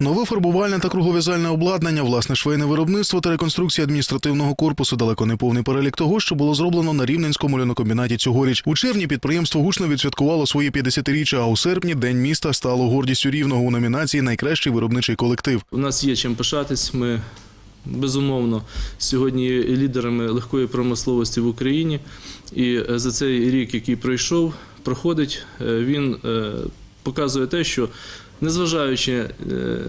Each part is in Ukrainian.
Нове фарбувальне та кругов'язальне обладнання, власне швейне виробництво та реконструкція адміністративного корпусу далеко не повний перелік того, що було зроблено на рівненському льонокомбінаті цьогоріч. У червні підприємство гучно відсвяткувало своє 50-річчя, а у серпні день міста стало гордістю рівного у номінації Найкращий виробничий колектив. У нас є чим пишатись. Ми безумовно сьогодні є лідерами легкої промисловості в Україні. І е, за цей рік, який пройшов, проходить, е, він е, показує те, що незважаючи е,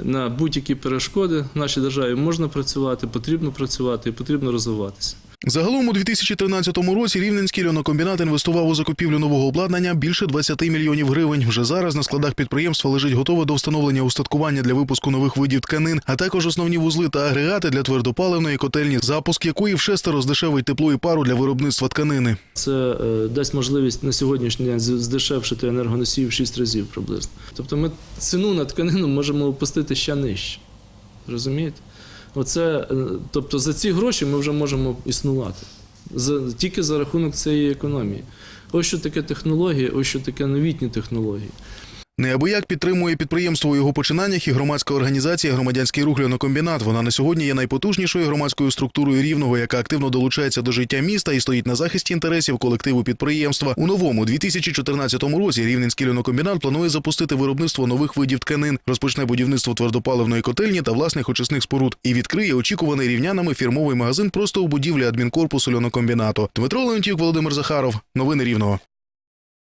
на будь-які перешкоди, в нашій державі можна працювати, потрібно працювати і потрібно розвиватися. Загалом у 2013 році рівненський льонокомбінат інвестував у закупівлю нового обладнання більше 20 мільйонів гривень. Вже зараз на складах підприємства лежить готове до встановлення устаткування для випуску нових видів тканин, а також основні вузли та агрегати для твердопаливної котельні, запуск якої вшестеро здешевить тепло і пару для виробництва тканини. Це е, дасть можливість на сьогоднішній день здешевшити енергоносії в 6 разів приблизно. Тобто ми ціну на тканину можемо опустити ще нижче. Розумієте? Оце, е, тобто за ці гроші ми вже можемо існувати. За, тільки за рахунок цієї економії. Ось що таке технології, ось що таке новітні технології. Неабияк підтримує підприємство у його починаннях і громадська організація Громадянський рух льонокомбінат. Вона на сьогодні є найпотужнішою громадською структурою рівного, яка активно долучається до життя міста і стоїть на захисті інтересів колективу підприємства. У новому 2014 році Рівненський льонокомбінат планує запустити виробництво нових видів тканин, розпочне будівництво твердопаливної котельні та власних очисних споруд і відкриє очікуваний рівнянами фірмовий магазин просто у будівлі адмінкорпусу льонокомбінату. Дмитро Леонтьюк, Володимир Захаров. Новини Рівного.